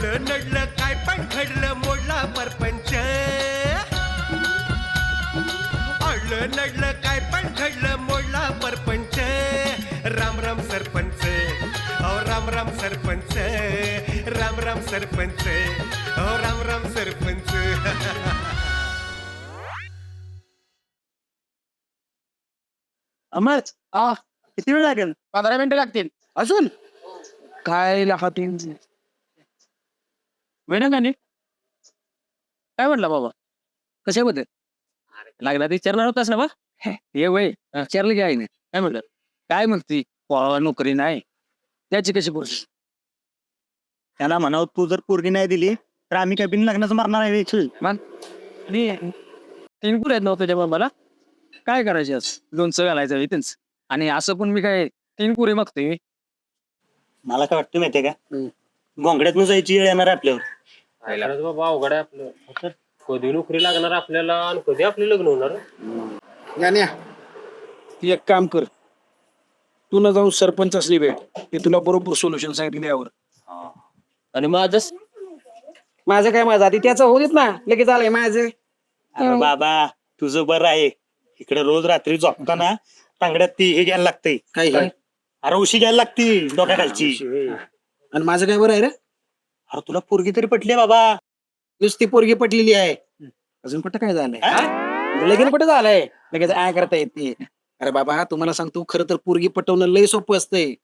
अडलं नडलं काय पण घडलं मोडला परपंच. अडलं नडलं काय पण घडलं मोडला परपंच. राम राम सरपंच. अहो राम राम सरपंच. राम राम सरपंच. अहो राम राम सरपंच. अमर आ किती वेळ लागेल? पंधरा मिनिटं लागतील. अजून? काय लागते वेळ का नाही काय म्हटलं बाबा? कशाबद्दल? लागला ते विचारणार होतास ना बा. हे वय विचारलं की आईने काय म्हटलं? काय म्हणती? पोराला नोकरी नाही. त्याची कशी पोरगी? त्याला म्हणावं तू जर पोरगी नाही दिली तर आम्ही काय बिन लग्नाचं मारणार आहे वेची. मान आणि तीन पुर आहेत नव्हतं त्याच्यामुळे मला काय करायचे आज? लोणचं घालायचं आहे त्यांचं आणि असं पण मी काय तीन पुरे मागतोय? मी. मला काय वाटतं माहितीये का? गोंगड्यातनं जायची वेळ येणार आपल्यावर. खरंच बाबा अवघड आहे आपलं. कधी नोकरी लागणार आपल्याला आणि कधी आपले लग्न होणार? तू एक काम कर. तू न जाऊन सरपंच असली वेळ ते तुला बरोबर सोल्युशन सांगितले यावर. आणि माझं माझं काय माझं? आधी त्याचं होऊ देत ना. लगेच आलंय माझं. अरे बाबा तुझं बरं आहे. इकडे रोज रात्री झोपताना तांगड्यात ती हे घ्यायला लागतंय. काय अरे उशी घ्यायला लागती डोक्याखालची. आणि माझं काय बरं आहे रे? अरे तुला पोरगी तरी पटली बाबा. नुसती पोरगी पटलेली आहे. अजून कुठं काय झालंय? लगीन कुठं झालंय? लगेच काय करता येते. अरे बाबा तुम्हाला सांगतो खरं तर पोरगी पटवणं लय सोपं असतंय.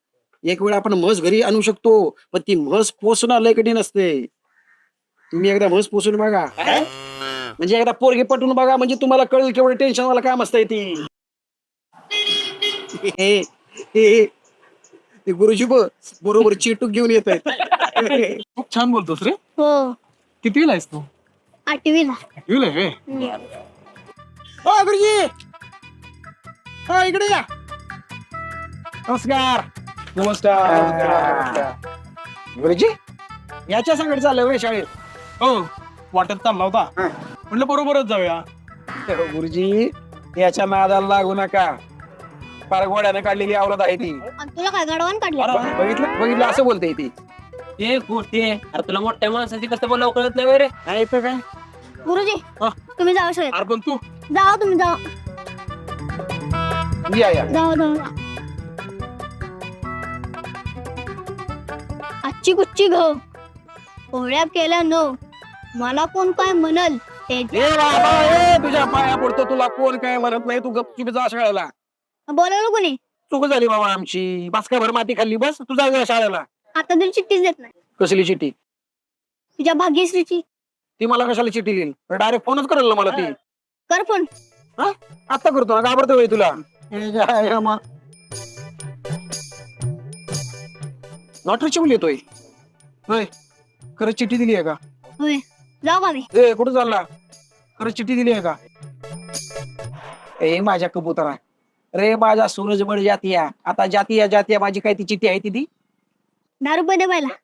एक वेळ आपण म्हस घरी आणू शकतो पण ती म्हस पोसणं लय कठीण असते तुम्ही एकदा म्हस पोसून बघा. म्हणजे एकदा पोरगी पटवून बघा म्हणजे तुम्हाला कळेल केवढं टेन्शन वाला काम असतंय ती. हे- हे- ते गुरुजी ब- बरोबर चिटूक घेऊन येत आहेत. खूप छान बोलतोस रे. हो. किती आहेस तू? आठवीला. हो गुरुजी! हो इकडे या. नमस्कार. नमस्कार. गुरुजी? याच्या संकट चाललंय होय शाळेत? हो वाटत चालला होता. म्हटलं बरोबरच जाऊया. गुरुजी याच्या नादाला लागू नका. फार काढलेली आवडत आहे ती. आणि तुला काय गडवान काढलं? बघितलं बघितलं असं बोलते ती. ते गोष्टी अरे तुला मोठ्या माणसाची कसं बोलावं कळत नाही रे. नाही तर काय? गुरुजी हा. तुम्ही जाऊ शाळेत अरे पण तू? जावा तुम्ही जावा. या या. जावा जावा आजची कुच्ची घ पोळ्या केल्या नो. मला कोण काय म्हणल? ते ए बाबा ए तुझ्या पाया पडतो तुला कोण काय म्हणत नाही? तू गपचूप जा शाळेला. बोलावलं कोणी? चूक झाली बाबा आमची. बासका भर माती खाल्ली? बस. तू जा शाळेला. आता तरी चिठ्ठीच देत नाही. कसली चिठ्ठी? तुझ्या भाग्यश्रीची. ती मला कशाला चिठ्ठी लिहिल डायरेक्ट फोनच करेल ना मला ती. कर फोन. आता करतो ना. घाबरतोय तुला. ए, जा, या मग. नॉट रिचेबल येतोय. होय. खरंच चिठ्ठी दिली आहे का? होय. जाऊ ए कुठं चालला? खरंच चिठ्ठी दिली आहे का? ए माझ्या कबुतरा रे माझा सूरज बळ जातीया. आता जातीया जातीया माझी काय ती चिठ्ठी आहे ती ती दहा रुपये दे पहिला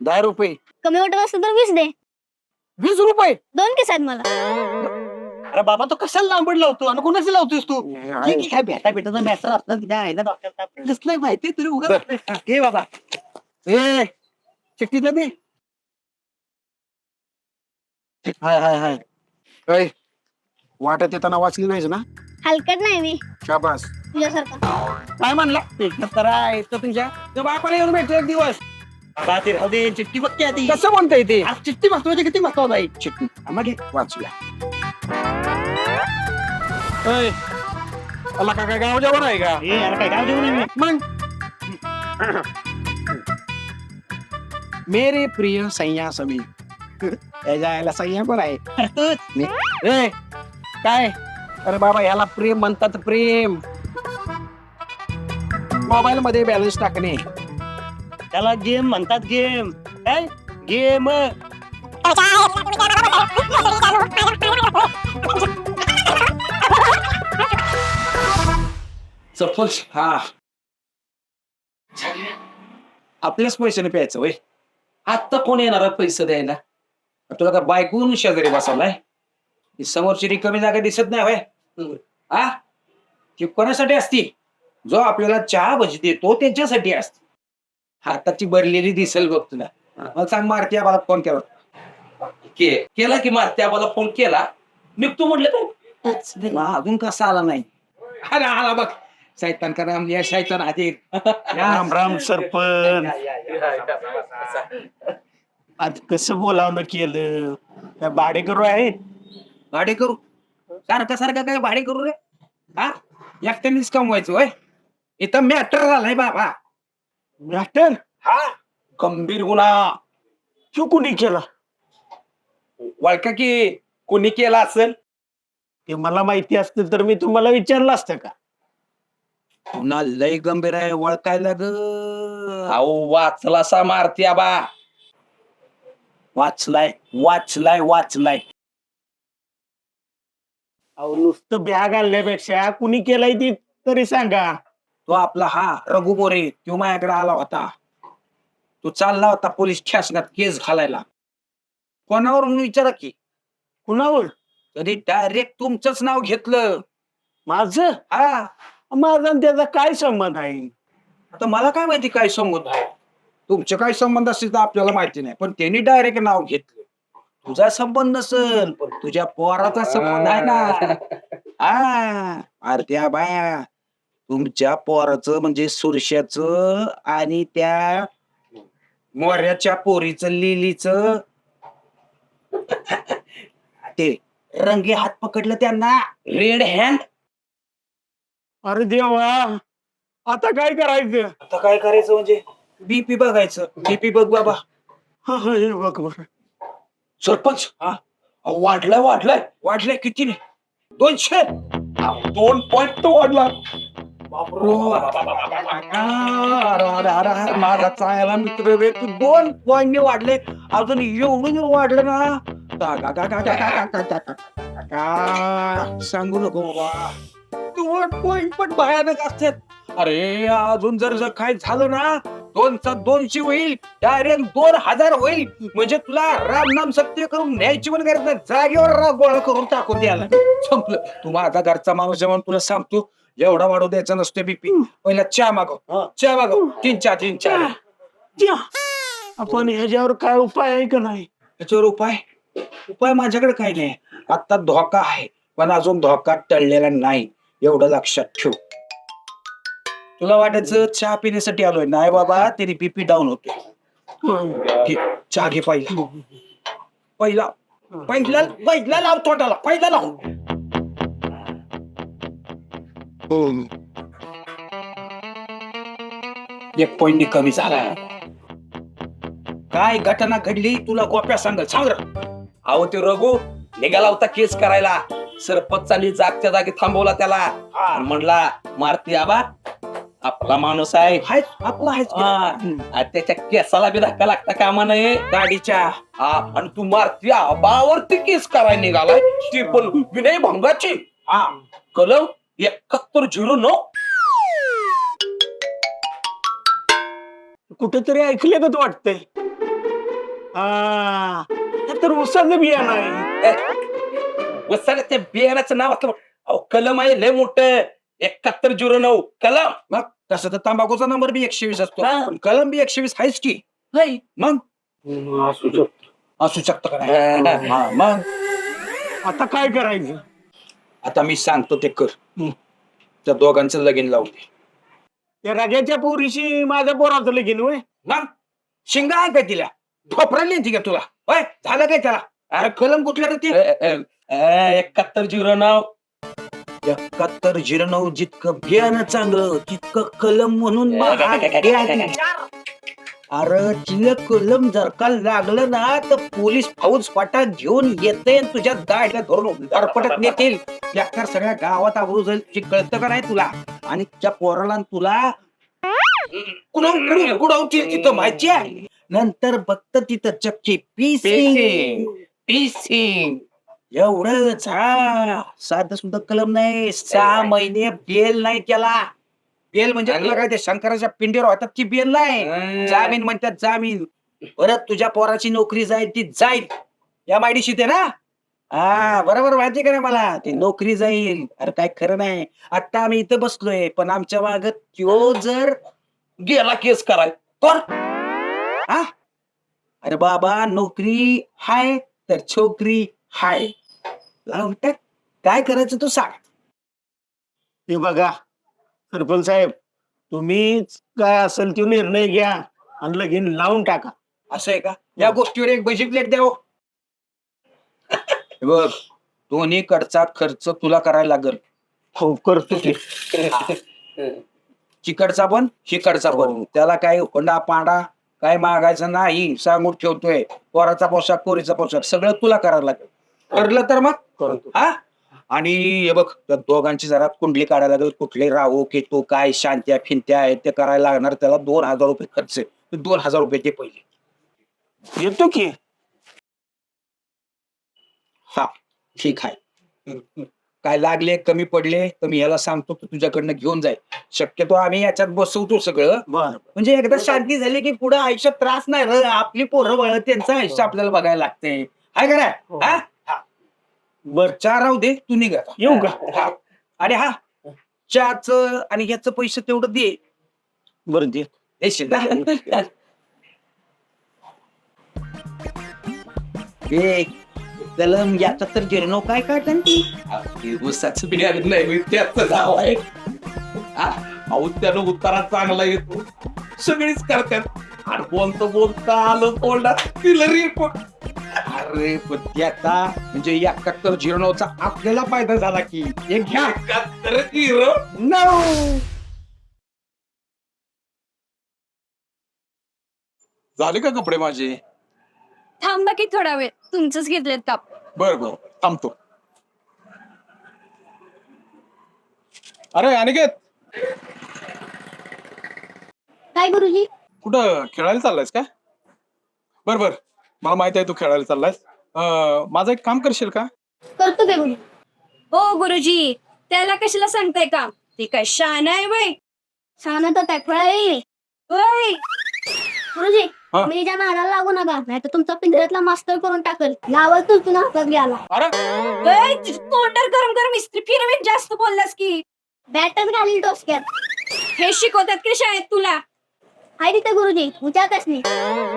दहा रुपये. कमी वाटत असलं तर वीस दे. वीस रुपये? दोन केस आहेत मला. अरे बाबा तो कशाला लांबड लावतो आणि कोणाची लावतोस तू? आहे. ठीक काय भेटा भेटाचा मॅसेज असतात की नाही ना डॉक्टर दिसलंय माहिती तरी उगा घे बाबा. ए चिठ्ठी दे दे. हाय हाय हाय. ऐ, वाटत येताना वाचली नाहीस ना? हलकट नाही मी. शाबास. तुझ्यासारखा. काय म्हणला? तर आहे तर तुझ्या त्या बापाला येऊन भेटतो एक दिवस. राहू दे चिठ्ठी आधी कसं म्हणता येते आज चिठ्ठी महत्वाची किती महत्वाचं आहे? चिठ्ठी. मग घे, वाचूया. ऐ, अला का काय? गाव जेवण आहे का? ए, अरे काय गाव जेवण आहे मी? मग? मेरे प्रिय सैया समी यायला सैया कोण आहे. मी- ए काय? अरे बाबा याला प्रेम म्हणतात प्रेम. मोबाईल मध्ये बॅलन्स टाकणे. त्याला गेम म्हणतात गेम काय गेम सपोज हा. आपल्याच पैशाने प्यायचं वय आता कोण येणार पैसे द्यायला? तुला का बायकून शेजारी बसवलाय. ही समोरची रिकामी जागा दिसत नाही वय हा? ती कोणासाठी असती जो आपल्याला चहा भजी देतो त्यांच्यासाठी असते हाताची भरलेली दिसेल बघ तुला. मग सांग मारती आम्हाला फोन केला. के- केला की मार त्या मला फोन केला? निघतो म्हटलं तर. अजून कसा आला नाही? आला आला बघ. सैतान करा या शैतान आधी. राम राम सरपंच. आज कसं बोलावणं केलं? त्या भाडेकरू आहे? भाडे करू सारखं सारखं काय भाडे करू रे? हा? एकट्यानेच कमवायचं होय? इथं मॅटर झालाय बाबा. मॅटर हा. गंभीर गुन्हा. तो कुणी केला? वळका की कोणी केला असेल? ते मला माहिती असतं तर मी तुम्हाला विचारलं असतं का? पुन्हा लय गंभीर आहे वळखायला ग. अहो वाचला सा मारती आबा वाचलाय वाचलाय वाचलाय. अहो नुसतं बॅग आणल्यापेक्षा कुणी केलाय ती तरी सांगा. तो आपला हा रघु बोरे तो माझ्याकडे आला होता. तो चालला होता पोलीस स्टेशनात केस घालायला. कोणावरून विचारा की? कुणावर तरी डायरेक्ट तुमचंच नाव घेतलं. माझं? हा. माझा आणि त्याचा काय संबंध आहे? आता मला काय माहिती काय संबंध आहे? तुमचे काय संबंध असतील तर आपल्याला माहिती नाही पण त्यांनी डायरेक्ट नाव घेतलं. तुझा संबंध नसल पण तुझ्या पोराचा संबंध आहे ना. हा अरे त्या बाया तुमच्या पोराचं म्हणजे सुरशाचं आणि त्या मोऱ्याच्या पोरीचं लिलीचं. ते रंगे हात पकडलं त्यांना. रेड हँड अरे देवा आता काय करायचं? आता काय करायचं म्हणजे? बीपी बघायचं. बीपी बघ बाबा. हा, हा, हे बघ बरं. सरपंच हा अहो, वाढलाय वाढलाय वाढलाय किती ने दोनशे अहो, दोन पॉइंट तो वाढला माझा चांगला मित्र रे तू दोन पॉइंट वाढले अजून एवढं जर वाढलं ना गा, गा, गा, गा, गा, गा, गा, गा, गा, गा. सांगू नको बाबा दोन पॉइंट पण भयानक असतात अरे अजून जर जर काय झालं ना दोनचा दोनशे होईल डायरेक्ट दोन हजार होईल. म्हणजे तुला राम नाम सत्य करून न्यायची पण गरज नाही. जागेवर राग गोळा करून टाकून द्यायला संपलं. तू माझा घरचा माणूस जेव्हा तुला सांगतो एवढा वाढू द्यायचा नसतो बीपी पहिला चहा मागव. चहा मागव. तीन चहा तीन द्या. आपण ह्याच्यावर काय उपाय आहे का नाही? त्याच्यावर उपाय? उपाय माझ्याकडे काही नाही. आता धोका आहे. पण अजून धोका टळलेला नाही. एवढं लक्षात ठेव. तुला वाटायचं चहा पिण्यासाठी आलोय? नाही बाबा तरी बीपी डाऊन होते. घे, चहा घे पहिला. पहिला. पहिला पहिला लाव तोंडाला पहिला लाव. एक पॉइंट कमी झाला. काय घटना घडली तुला गोप्या सांगल सांग रे. अहो ते रघु निघाला होता केस करायला. सरपंचानी जागच्या जागी थांबवला त्याला. आणि म्हणला मारती आबा आपला माणूस आहे. हाय आपला हाय हा. आणि त्याच्या केसाला बी धक्का लागता कामा नये. गाडीच्या. हा आणि तू मारती आबावरती केस करायला निघालाय. ती पण विनय भंगाची हा. कलम एकाहत्तर झिरो नऊ. कुठेतरी ऐकले का वाटतंय. हा. हे तर उसाचं बियाणं आहे. वसाला त्या बियाण्याचं नाव असलं अहो कलम आहे लय मोठं. एकाहत्तर झिरो नऊ. कलम. मग तसं तर तंबाखूचा नंबर बी एकशे वीस असतो. हा. पण कलम बी एकशे वीस आहेच की. नाही मग? असू शकतो. असू शकतं का नाही? हा, मग? आता काय करायचं? आता मी सांगतो ते कर. त्या दोघांचं लगीन लावते त्या राजाच्या पोरीशी माझ्या पोराचं लगीन होय? मग? शिंगा आहे काय तिला? ठोपराली ती का तुला? होय? झालं काय त्याला? अरे कलम कुठला रे ते? एकाहत्तर झिरो नऊ. एकाहत्तर झिरो नऊ जितकं बियाणं चांगलं तितकं कलम म्हणून अरे तिला कलम जर का लागलं ना तर पोलीस फौज फाटा घेऊन येते आणि तुझ्या गाडीला धरून दरपटत नेतील. बेकार सगळ्या गावात आवडू जाईल. तुझी कळतं का नाही तुला? आणि त्या पोराला आणि तुला कुणा कुडावतील तिथं माहिती आहे? नंतर बघत तिथं चक्की. पीसिंग पीसिंग एवढंच हा साधं सुद्धा कलम नाही सहा महिने बेल नाही त्याला बेल म्हणजे तुला काय ते शंकराच्या पिंडीवर होतात ती बेल नाही. जामीन म्हणतात जामीन. परत तुझ्या पोराची नोकरी जाईल ती जाईल. या मायडीशी ते ना? हा बरोबर माहिती का नाही मला? ती नोकरी जाईल. अरे काय खरं नाही. आता आम्ही इथं बसलोय पण आमच्या माग त्यो जर गेला केस कराय कोण हा? अरे बाबा नोकरी हाय तर छोकरी हाय. लावून टाक. काय करायचं तू सांग. हे बघा सरपंच साहेब तुम्हीच काय असेल तो निर्णय घ्या आणि लगीन लावून टाका. असं आहे का? या गोष्टीवर एक बजी प्लेट द्याव बघ दोन्ही कडचा खर्च तुला करायला लागल. हो करतो की. चिकडचा पण शिकडचा पण. त्याला काय होंडा पांडा काय मागायचं नाही सांगून ठेवतोय. पोराचा पोशाख पोरीचा पोशाख सगळं तुला करायला लागेल. ठरलं तर मग? करतो. हा? आणि हे बघ त्या दोघांची जरा कुंडली काढायला लागेल. कुठले राहू केतो काय शांत्या फिंत्या आहेत ते करायला लागणार. त्याला दोन हजार रुपये खर्च आहे. ते दोन हजार रुपये ते पहिले. येतो की? हा ठीक आहे. काय लागले कमी पडले तर मी याला सांगतो की तुझ्याकडनं घेऊन जाय शक्यतो आम्ही याच्यात बसवतो सगळं. बर. म्हणजे एकदा शांती झाली की पुढे आयुष्यात त्रास नाही. रे आपली पोरं बळ त्यांचं आयुष्य आपल्याला बघायला लागते. हाय का नाही? हा? बर चहा राहू दे तू निघा. येऊ का? हा. आणि हा. चहाच आणि ह्याच पैसे तेवढं दे. बर दे. देशील ना? ए कलम याचा तर जिरणो काय उसाचं बिर्याणी नाही मी त्याचं नाव आहे. हा? अहो त्यानं उत्तरा चांगला येतो. सगळीच करतात. आणि बोलतो बोलता आलं तोंडात तिला रिपोर्ट अरे त्याचा म्हणजे या कट्टर जिरणोचा आपल्याला फायदा झाला की. एक घ्या. तर हिरो झाले का कपडे माझे? थांबा की थोडा वेळ. तुमचंच घेतलेत काप बर बर. थांबतो. अरे अनिकेत! काय गुरुजी? कुठं? खेळायला चाललायस का बर बर. मला माहिती आहे तू खेळायला चाललायस. अं, माझं एक काम करशील का? करतो काय गुरुजी हो गुरुजी. त्याला कशाला सांगताय का ती काय शान आहे वय शाना तर टाकळा येईल वय गुरुजी हा. मी ज्या नादाला लागू नका नाही तर तुमचा पिंजऱ्यातला मास्तर करून टाकल. लावल तुमच्या हातात घ्याला अरे! वय, तोंडावर गरम गरम इस्त्री फिरवीत जास्त बोललास की. बॅटच घालील डोसक्यात. हे शिकवतात की शाळेत तुला? हाय तिथे गुरुजी विचारतच नाही.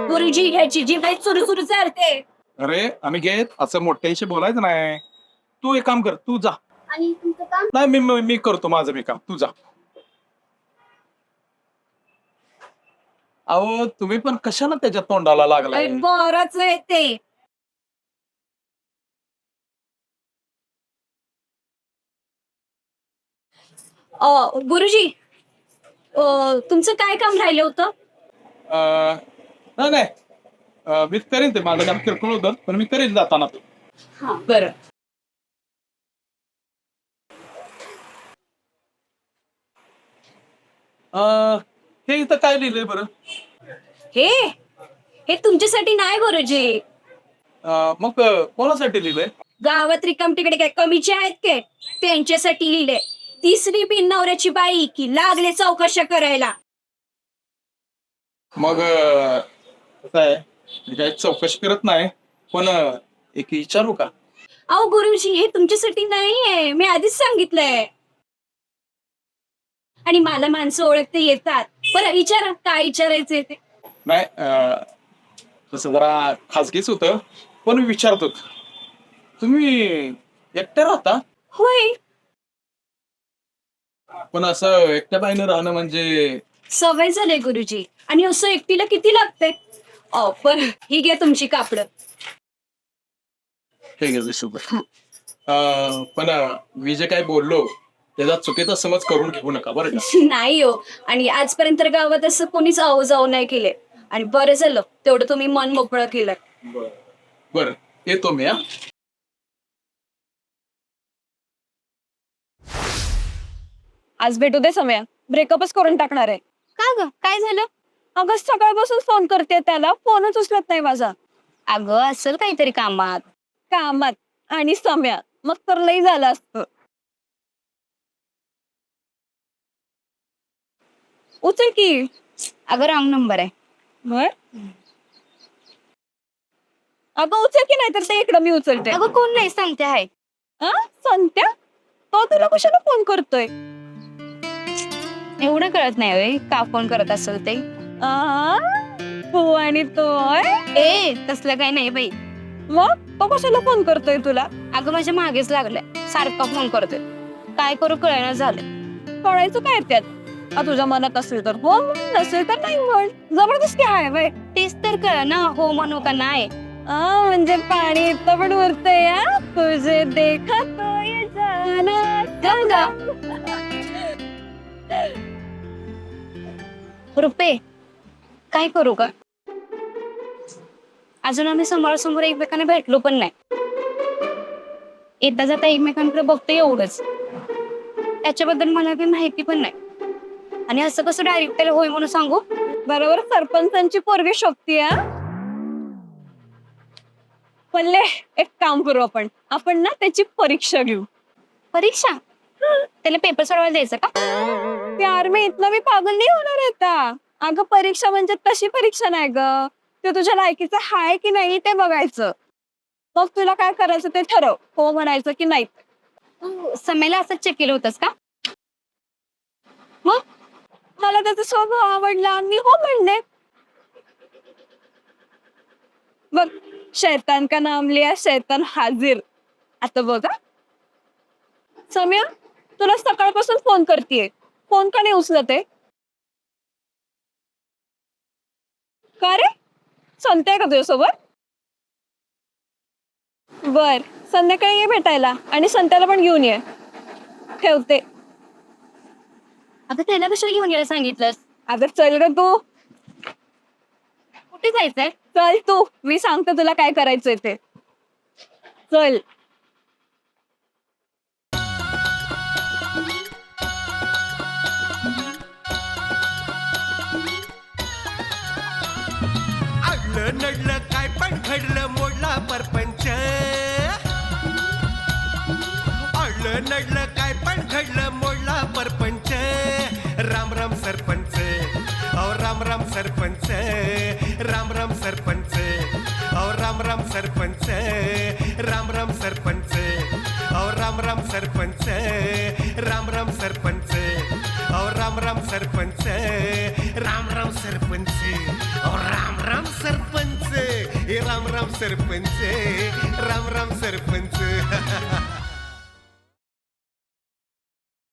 गुरुजी ह्याची जीभ सुरू सुरू चालते. अरे आम्ही घेत. असं मोठ्याशी बोलायचं नाही. तू एक काम कर तू जा. आणि तुमचं काम? नाही मी मी- मी करतो माझं मी काम. तू जा. अहो तुम्ही पण कशाला त्याच्या तोंडाला लागलाय? बरच आहे ते. अ, गुरुजी अ, तुमचं काय काम राहिलं होतं? अं, नाही नाही. अं, मी करीन ते माझं काम किरकोळ होतं पण मी करीन जाताना. ते. हा बरं. अं, हे इथं काय लिहिलंय बरं? हे? हे तुमच्यासाठी नाही गुरुजी अं, मग अं, कोणासाठी लिहिलंय? गावात रिकाम तिकडे काय कमीचे आहेत के त्यांच्यासाठी लिहिले तिसरी बिन नवऱ्याची बाई की लागले चौकशा करायला. मग अं, कसं आहे? मी काही चौकशी करत नाही पण अं, एक विचारू का? अहो गुरुजी हे तुमच्यासाठी नाहीये. मी आधीच सांगितलंय. आणि मला माणसं ओळखते येतात. बरं विचारा काय विचारायचंय ते? नाही अं, तसं जरा खाजगीच होतं पण विचारतो. तुम्ही एकट्या राहता? होय. पण असं एकट्या बाईनं राहणं म्हणजे सवय झाले गुरुजी. आणि असं एकटीला किती लागते पण ही घ्या तुमची कापड. हे घे सोबत पण अं, मी जे काही बोललो त्याचा चुकीचा समज करून घेऊ नका बरं का? नाही हो. आणि आजपर्यंत गावात असं कोणीच आव जाऊ नाही केले. आणि बरं झालं तेवढं तुम्ही मन मोकळं केलं बरं. बरं येतो मी हा. आज भेटू दे समय ब्रेकअपच करून टाकणार आहे. का ग? काय झालं? अगं सकाळपासून फोन करते त्याला. फोनच उचलत नाही माझा. अगं असेल काहीतरी कामात. कामात आणि सम्यात मग तर लई झालं असतं. उचल की. अगं रॉंग नंबर आहे. बर. अगं उचल की नाही तर ते इकडं मी उचलते. अगं कोण नाही सांगते आहे हा संत्या तो तुला कशाला फोन करतोय? एवढं कळत नाही होय का फोन करत असेल ते? तू आणि तो ए तसलं काही नाही बाई. मग? तो कशाला फोन करतोय तुला? अगं माझ्या मागेच लागलाय. सारखा फोन करतोय. काय करू कळना झालं. कळायचं काय त्यात? तुझ्या मनात असेल तर हो नसेल तर नाही म्हण. जबरदस्ती आहे बाई. तेच तर कळ ना हो म्हणू का नाही? म्हणजे पाणी इथं पण उरतंय या तुझे रुपे काय करू का अजून आम्ही समोरासमोर एकमेकांना भेटलो पण नाही. येता जाता एकमेकांकडे बघतो एवढंच. त्याच्याबद्दल मला काही माहिती पण नाही. आणि असं कसं डायरेक्ट त्याला होय म्हणून सांगू? बरोबर सरपंचांची पोरगी शोधती पल्ले एक काम करू आपण. आपण ना त्याची परीक्षा घेऊ. परीक्षा? त्याला पेपर सोडवायला द्यायचं का? प्यार मी इथलं मी पागल नाही होणार आता? अगं परीक्षा म्हणजे तशी परीक्षा नाही ग. ते तुझ्या लायकीचं हाय की नाही ते बघायचं. मग तुला काय करायचं ते ठरव. हो म्हणायचं की नाही. समयला असंच चेक केलं होतस का? मग? मला त्याचा स्वभाव आवडला. आणि हो म्हणले. बघ शैतान का नाम लिया? शैतान हाजीर. आता बघा. सम्या तुला सकाळपासून फोन करतेय. फोन का नाही उचलत आहे? का रे? संत्या का तुझ्यासोबत? बर संध्याकाळी ये भेटायला आणि संत्याला पण घेऊन ये. ठेवते. आता त्याला कशाला घेऊन यायला सांगितलंस? आता चल ग तू. कुठे जायचंय? चल तू. मी सांगते तुला काय करायचंय ते. चल. घडलं नडलं काय पण घडलं मोडला परपंच अडलं नडलं काय पण घडलं मोडला परपंच राम राम सरपंच. अहो राम राम सरपंच. राम राम सरपंच. अहो राम राम सरपंच. राम राम सरपंच. अहो राम राम सरपंच. राम राम सरपंच. और राम राम सरपंच. राम राम सरपंच. और राम राम सरपंच. हे राम राम सरपंच. राम राम सरपंच.